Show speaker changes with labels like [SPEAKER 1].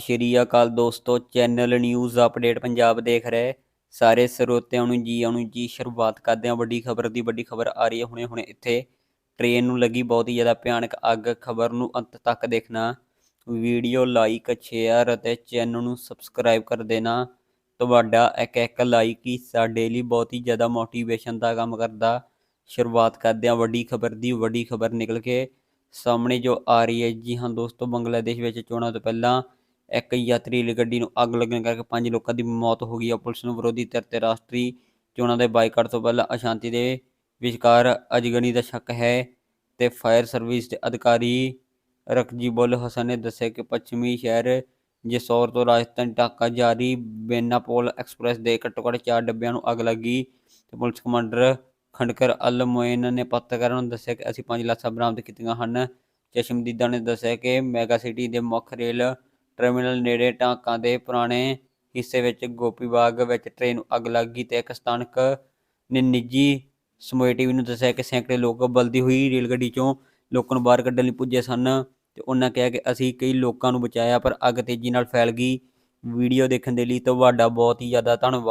[SPEAKER 1] ਸਤਿ ਸ਼੍ਰੀ ਅਕਾਲ ਦੋਸਤੋ, channel news update Punjab ਦੇਖ ਰਹੇ। ਸਾਰੇ ਸਰੋਤਿਆਂ ਨੂੰ ਜੀ, ਆਉਣ ਜੀ, ਸ਼ੁਰੂਆਤ ਕਰਦੇ ਹਾਂ। ਵੱਡੀ ਖਬਰ ਦੀ ਵੱਡੀ ਖਬਰ ਆ ਰਹੀ ਹੈ ਹੁਣੇ ਹੁਣੇ ਇੱਥੇ। ਟ੍ਰੇਨ ਨੂੰ ਲੱਗੀ ਬਹੁਤ ਹੀ ਜ਼ਿਆਦਾ ਭਿਆਨਕ ਅੱਗ। ਖਬਰ ਨੂੰ ਅੰਤ ਤੱਕ ਦੇਖਣਾ। ਵੀਡੀਓ ਲਾਈਕ, ਸ਼ੇਅਰ ਅਤੇ ਚੈਨਲ ਨੂੰ ਸਬਸਕ੍ਰਾਈਬ ਕਰ ਦੇਣਾ। ਤੁਹਾਡਾ ਇੱਕ ਇੱਕ ਲਾਈਕ ਹੀ ਸਾਡੇ ਲਈ ਬਹੁਤ ਹੀ ਜ਼ਿਆਦਾ ਮੋਟੀਵੇਸ਼ਨ ਦਾ ਕੰਮ ਕਰਦਾ। ਸ਼ੁਰੂਆਤ ਕਰਦੇ ਹਾਂ ਵੱਡੀ ਖਬਰ ਦੀ। ਵੱਡੀ ਖਬਰ ਨਿਕਲ ਕੇ ਸਾਹਮਣੇ ਜੋ ਆ ਰਹੀ ਹੈ। ਜੀ ਹਾਂ ਦੋਸਤੋ, ਬੰਗਲਾਦੇਸ਼ ਵਿੱਚ ਚੋਣਾਂ ਤੋਂ ਪਹਿਲਾਂ ਇੱਕ ਯਾਤਰੀ ਰੇਲ ਗੱਡੀ ਨੂੰ ਅੱਗ ਲੱਗਣ ਕਰਕੇ ਪੰਜ ਲੋਕਾਂ ਦੀ ਮੌਤ ਹੋ ਗਈ। ਹੈ ਪੁਲਿਸ ਨੂੰ ਵਿਰੋਧੀ ਧਿਰ ਤੇ ਰਾਸ਼ਟਰੀ ਚੋਣਾਂ ਦੇ ਬਾਈਕਾਟ ਤੋਂ ਪਹਿਲਾਂ ਅਸ਼ਾਂਤੀ ਦੇ ਵਿਚਕਾਰ ਅਜਗਣੀ ਦਾ ਸ਼ੱਕ ਹੈ ਤੇ ਫਾਇਰ ਸਰਵਿਸ ਦੇ ਅਧਿਕਾਰੀ ਰਕਜੀਬੁਲ ਹਸਨ ਨੇ ਦੱਸਿਆ ਕਿ ਪੱਛਮੀ ਸ਼ਹਿਰ ਜਸੌਰ ਤੋਂ ਰਾਜਸਥਾਨ ਢਾਕਾ ਜਾਰੀ ਬੇਨਾਪੋਲ ਐਕਸਪ੍ਰੈਸ ਦੇ ਘੱਟੋ ਘੱਟ ਚਾਰ ਡੱਬਿਆਂ ਨੂੰ ਅੱਗ ਲੱਗੀ ਤੇ ਪੁਲਿਸ ਕਮਾਂਡਰ ਖੰਡਕਰ ਅਲ ਮੋਇਨ ਨੇ ਪੱਤਰਕਾਰਾਂ ਨੂੰ ਦੱਸਿਆ ਕਿ ਅਸੀਂ ਪੰਜ ਲਾਸ਼ਾਂ ਬਰਾਮਦ ਕੀਤੀਆਂ ਹਨ। ਚਸ਼ਮਦੀਦਾਂ ਨੇ ਦੱਸਿਆ ਕਿ ਮੈਗਾ ਸਿਟੀ ਦੇ ਮੁੱਖ ਰੇਲ ਟਰਮੀਨਲ ਨੇੜੇ ਟਾਂਕਾਂ ਦੇ ਪੁਰਾਣੇ ਹਿੱਸੇ ਵਿੱਚ ਗੋਪੀ ਬਾਗ ਵਿੱਚ ਟ੍ਰੇਨ ਨੂੰ ਅੱਗ ਲੱਗ ਗਈ ਤੇ ਇੱਕ ਸਥਾਨਕ ਨੇ, ਨਿੱਜੀ ਸਮੋਏ ਟੀਵੀ ਨੂੰ ਦੱਸਿਆ ਕਿ ਸੈਂਕੜੇ ਲੋਕ ਬਲਦੀ ਹੋਈ ਰੇਲ ਗੱਡੀ ਚੋਂ ਲੋਕਾਂ ਨੂੰ ਬਾਹਰ ਕੱਢਣ ਲਈ ਪੁੱਜੇ ਸਨ ਤੇ ਉਹਨਾਂ ਕਿਹਾ ਕਿ ਅਸੀਂ ਕਈ ਲੋਕਾਂ ਨੂੰ ਬਚਾਇਆ ਪਰ ਅੱਗ ਤੇਜ਼ੀ ਨਾਲ ਫੈਲ ਗਈ। ਵੀਡੀਓ ਦੇਖਣ ਦੇ ਲਈ ਤੁਹਾਡਾ ਬਹੁਤ ਹੀ ਜ਼ਿਆਦਾ ਧੰਨਵਾਦ।